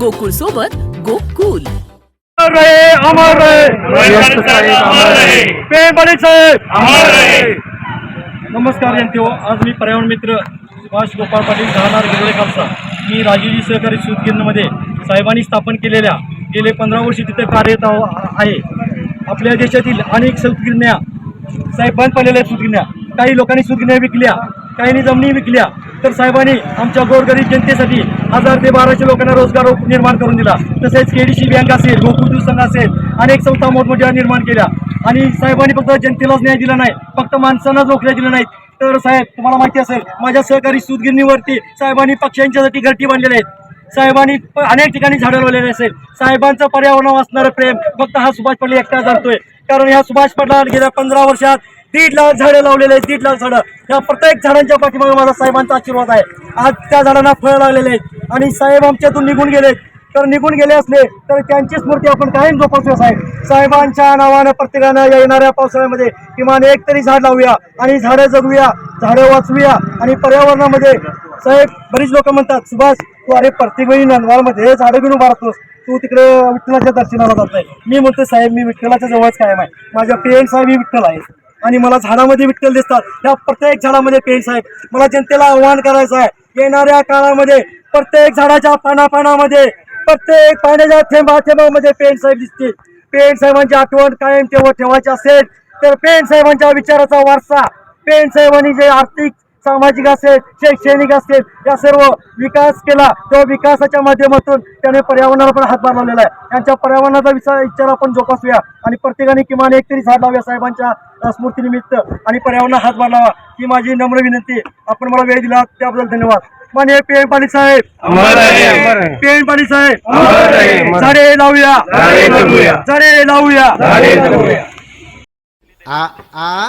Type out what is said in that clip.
गोकुळ सोबत गोकुल. रहे अमर रहे. साहेब. नमस्कार जनतेहो आज मी पर्यावरण मित्र सुभाष गोपाळ पाटील राहणार गिरवडे खालसा. मी राजीवजी सहकारी सूतगिरणमध्ये साहेबांनी स्थापन केलेल्या गेले पंधरा वर्षी तिथे कार्यरत आहो- आपल्या देशातील अनेक सूतगिरण्या साहेब बंद पडलेल्या सूतगिरण्या काही लोकांनी सूतगिरण्या विकल्या काहींनी जमिनी विकल्या तर साहेबांनी आमच्या गोरगरीब जनतेसाठी हजार ते बाराशे लोकांना रोजगार निर्माण करून दिला. तसेच केडीसी बँक असेल गोकुळ संघ असेल अनेक संस्था मोठमोठ्या निर्माण केल्या. आणि साहेबांनी फक्त जनतेलाच न्याय दिला नाही फक्त माणसांनाच नोकऱ्या दिल्या नाहीत. तर साहेब तुम्हाला माहिती असेल माझ्या सहकारी सुदगिरणीवरती साहेबांनी पक्ष्यांच्यासाठी घरटी बांधलेल्या आहेत. साहेबांनी अनेक ठिकाणी झाडं लावलेले असेल. साहेबांचं पर्यावरणावर असणारं प्रेम फक्त हा सुभाष पडले एकटा जाणतोय कारण ह्या सुभाष पडला गेल्या पंधरा वर्षात दीड लाख झाडं लावलेले आहेत दीड लाख झाडं. या प्रत्येक झाडांच्या पाठीमागे माझा साहेबांचा आशीर्वाद आहे. आज त्या झाडांना फळं लागलेले आहेत आणि साहेब आमच्यातून निघून गेलेत. तर निघून गेले असले तर त्यांची स्मृती आपण कायम जोपासूया साहेब. साहेबांच्या नावानं प्रत्येकानं येणाऱ्या पावसाळ्यामध्ये किमान एक तरी झाड लावूया आणि झाडं जगूया झाडं वाचवूया आणि पर्यावरणामध्ये साहेब बरीच लोक म्हणतात सुभाष तू अरे प्रत्येक वेळी नंदवारमध्ये झाडं घेऊन उभारतोस तू तिकडे विठ्ठलाच्या दर्शनाला जात नाही मी म्हणतो साहेब मी विठ्ठलाच्या जवळच कायम आहे. माझ्या पेन साहेब ही विठ्ठल आहे आणि मला झाडामध्ये विठ्ठल दिसतात. या प्रत्येक झाडामध्ये पेन साहेब. मला जनतेला आव्हान करायचं आहे. येणाऱ्या काळामध्ये प्रत्येक झाडाच्या पानापानामध्ये प्रत्येक पाण्याच्या थेंबा थेंबामध्ये पेन साहेब दिसतील. पेन साहेबांची आठवण कायम तेव्हा ठेवायची असेल तर पेन साहेबांच्या विचाराचा वारसा पेन साहेबांनी जे आर्थिक सामाजिक असेल शैक्षणिक असेल या सर्व विकास केला त्या विकासाच्या माध्यमातून त्याने पर्यावरणाला पण हातभार लावलेला आहे. त्यांच्या पर्यावरणाचा विचार विचार आपण जोपासूया. आणि प्रत्येकाने किमान एक तरी झाड लावूया साहेबांच्या स्मृतीनिमित्त. आणि पर्यावरणाला हातभार लावा. ही माझी नम्र विनंती. आपण मला वेळ दिला त्याबद्दल धन्यवाद. माननीय पेन पाटील साहेब. पेन पाटील साहेब. झाडे लावूया. झाडे लावूया. आ आ